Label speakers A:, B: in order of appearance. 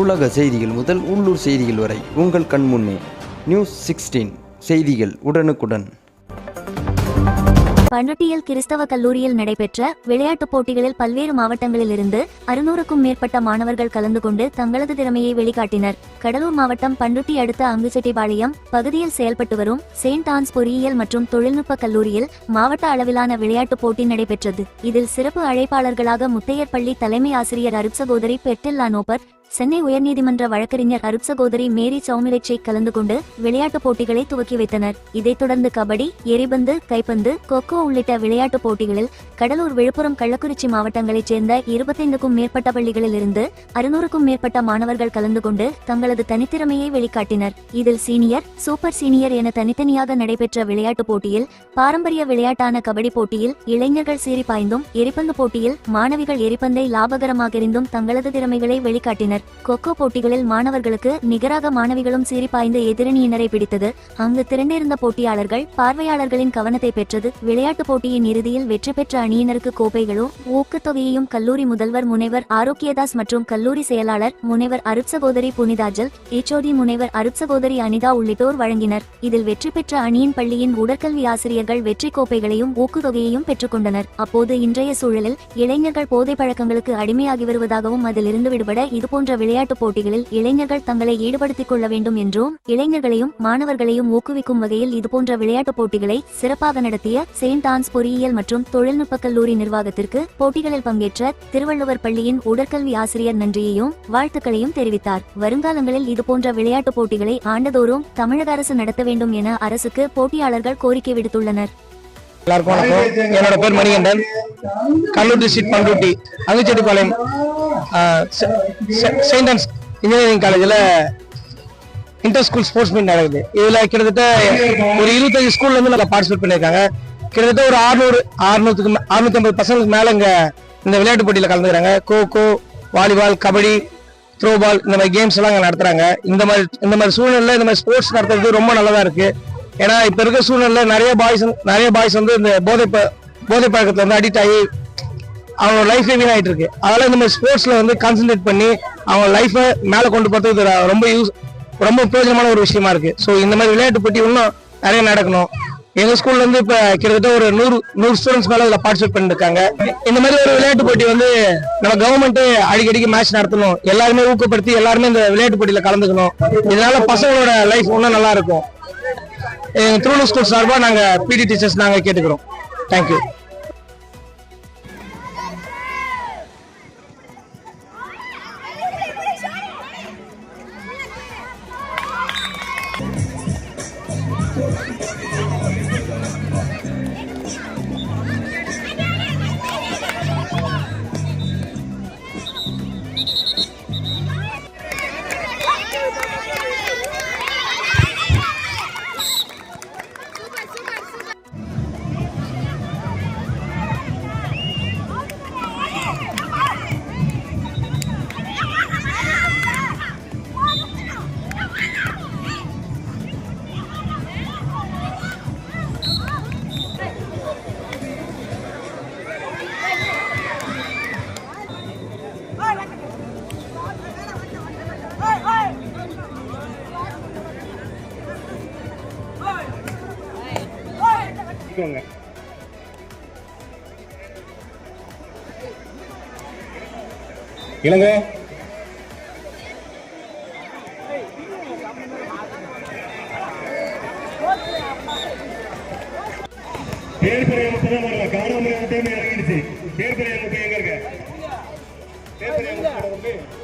A: உலக செய்திகள் முதல் உள்ளூர் செய்திகள் வரை உங்கள் கண்முன்னே நியூஸ் சிக்ஸ்டீன் செய்திகள் உடனுக்குடன்.
B: பண்ருட்டியில் கிறிஸ்தவ கல்லூரியில் நடைபெற்ற விளையாட்டுப் போட்டிகளில் பல்வேறு மாவட்டங்களிலிருந்து அறுநூறுக்கும் மேற்பட்ட மாணவர்கள் கலந்து கொண்டு தங்களது திறமையை வெளிக்காட்டினர். கடலூர் மாவட்டம் பண்ருட்டி அடுத்த அங்குசெட்டிபாளையம் பகுதியில் செயல்பட்டு வரும் செயின்ட் ஆன்ஸ் பொறியியல் மற்றும் தொழில்நுட்ப கல்லூரியில் மாவட்ட அளவிலான விளையாட்டுப் போட்டி நடைபெற்றது. இதில் சிறப்பு அழைப்பாளர்களாக முத்தையர் பள்ளி தலைமை ஆசிரியர் அருப் சகோதரி பெட்டில்லா நோபர் சென்னை உயர்நீதிமன்ற வழக்கறிஞர் அருட் சகோதரி மேரி சௌமிரட்சை கலந்து கொண்டு விளையாட்டுப் போட்டிகளை துவக்கி வைத்தனர். இதைத் தொடர்ந்து கபடி எரிபந்து கைப்பந்து கொக்கோ உள்ளிட்ட விளையாட்டுப் போட்டிகளில் கடலூர் விழுப்புரம் கள்ளக்குறிச்சி மாவட்டங்களைச் சேர்ந்த இருபத்தைந்துக்கும் மேற்பட்ட பள்ளிகளிலிருந்து அறுநூறுக்கும் மேற்பட்ட மாணவர்கள் கலந்து கொண்டு தங்களது தனித்திறமையை வெளிக்காட்டினர். இதில் சீனியர் சூப்பர் சீனியர் என தனித்தனியாக நடைபெற்ற விளையாட்டுப் போட்டியில் பாரம்பரிய விளையாட்டான கபடி போட்டியில் இளைஞர்கள் சீறி பாய்ந்தும் எரிபந்து போட்டியில் மாணவிகள் எரிபந்தை லாபகரமாக எறிந்தும் தங்களது திறமைகளை வெளிக்காட்டினர். கொக்கோ போட்டிகளில் மாணவர்களுக்கு நிகராக மாணவிகளும் சீறி பாய்ந்து எதிரணியினரை பிடித்தது. அங்கு திரண்டிருந்த போட்டியாளர்கள் பார்வையாளர்களின் கவனத்தை பெற்றது. விளையாட்டு விளையாட்டுப் போட்டியின் இறுதியில் வெற்றி பெற்ற அணியினருக்கு கோப்பைகளும் ஊக்கத்தொகையையும் கல்லூரி முதல்வர் முனைவர் ஆரோக்கியதாஸ் மற்றும் கல்லூரி செயலாளர் முனைவர் அருட் சகோதரி புனிதாஜல் ஏச்சோதி முனைவர் அருட் சகோதரி அனிதா உள்ளிட்டோர் வழங்கினர். இதில் வெற்றி பெற்ற அணியின் பள்ளியின் உடற்கல்வி ஆசிரியர்கள் வெற்றி கோப்பைகளையும் ஊக்குத்தொகையையும் பெற்றுக்கொண்டனர் அப்போது இன்றைய சூழலில் இளைஞர்கள் போதை பழக்கங்களுக்கு அடிமையாகி வருவதாகவும் அதிலிருந்து விடுபட இதுபோன்ற விளையாட்டுப் போட்டிகளில் இளைஞர்கள் தங்களை ஈடுபடுத்திக் கொள்ள வேண்டும் என்றும் இளைஞர்களையும் மாணவர்களையும் ஊக்குவிக்கும் வகையில் இதுபோன்ற விளையாட்டுப் போட்டிகளை சிறப்பாக நடத்திய செயல் செயின்ட் ஆன்ஸ் பொறியியல் மற்றும் தொழில்நுட்ப கல்லூரி நிர்வாகத்திற்கு போட்டிகளில் பங்கேற்ற திருவள்ளுவர் பள்ளியின் உடற்கல்வி ஆசிரியர் நன்றியையும் வாழ்த்துக்களையும் தெரிவித்தார். வருங்காலங்களில் இதுபோன்ற விளையாட்டுப் போட்டிகளை ஆண்டுதோறும் தமிழக அரசு நடத்த வேண்டும் என அரசுக்கு போட்டியாளர்கள் கோரிக்கை விடுத்துள்ளனர்.
C: எல்லாருக்கும் வணக்கம். என்னோட பேர் Manikandan. Cuddalore district Panruti Anguchettipalayam saint Ann's engineering காலேஜில் இன்டர் ஸ்கூல் ஸ்போர்ட்ஸ் மீட் நடக்குது. இதில் கிட்டத்தட்ட ஒரு இருபத்தஞ்சு ஸ்கூல்லேருந்து நல்லா பார்ட்டிசிபேட் பண்ணியிருக்காங்க. கிட்டத்தட்ட ஒரு ஆறுநூறு அறுநூத்துக்கு அறுநூத்தி ஐம்பது பசங்களுக்கு மேல இங்க இந்த விளையாட்டு போட்டியில கலந்துக்கிறாங்க. Kho volleyball kabaddi throw ball இந்த மாதிரி கேம்ஸ் எல்லாம் இங்க நடத்துறாங்க. இந்த மாதிரி இந்த மாதிரி சூழ்நிலை இந்த மாதிரி ஸ்போர்ட்ஸ் நடத்துறது ரொம்ப நல்லதா இருக்கு. ஏன்னா இப்ப இருக்க சூழ்நிலை நிறைய பாய்ஸ் நிறைய பாய்ஸ் வந்து இந்த போதை ப- போதை பழக்கத்துல வந்து அடிக்ட் ஆகி அவங்க லைஃப் வீணாயிட்டு இருக்கு. அதனால இந்த மாதிரி ஸ்போர்ட்ஸ்ல வந்து கான்சென்ட்ரேட் பண்ணி அவங்க லைஃபை மேல கொண்டு போறதுக்கு ரொம்ப யூஸ் ரொம்ப பிரயோஜனமான ஒரு விஷயமா இருக்கு. ஸோ இந்த மாதிரி விளையாட்டு போட்டி இன்னும் நிறைய நடக்கணும். எங்க ஸ்கூல்ல இருந்து இப்ப கிட்டத்தட்ட ஒரு நூறு நூறு ஸ்டூடெண்ட்ஸ் மேல இதுல பார்ட்டிசிபேட் பண்ணிருக்காங்க. இந்த மாதிரி ஒரு விளையாட்டு போட்டி வந்து நம்ம கவர்மெண்ட் அடிக்கடிக்கு மேட்ச் நடத்தணும். எல்லாருமே ஊக்கப்படுத்தி எல்லாருமே இந்த விளையாட்டு போட்டியில கலந்துக்கணும். இதனால பசங்களோட லைஃப் இன்னும் நல்லா இருக்கும். எங்க திருவள்ளூர் ஸ்கூல் சார்பாக நாங்க பிடி டீச்சர்ஸ் நாங்க கேட்டுக்கிறோம். தேங்க்யூ வச்சுக்கோங்க.
D: இளங்க பேர்பெரிய பெரிய தான் வரல காரணம் முட்டையுமே இறங்கிடுச்சு. பேர்பெரிய பெரிய எங்க இருக்க? பேர் பெரிய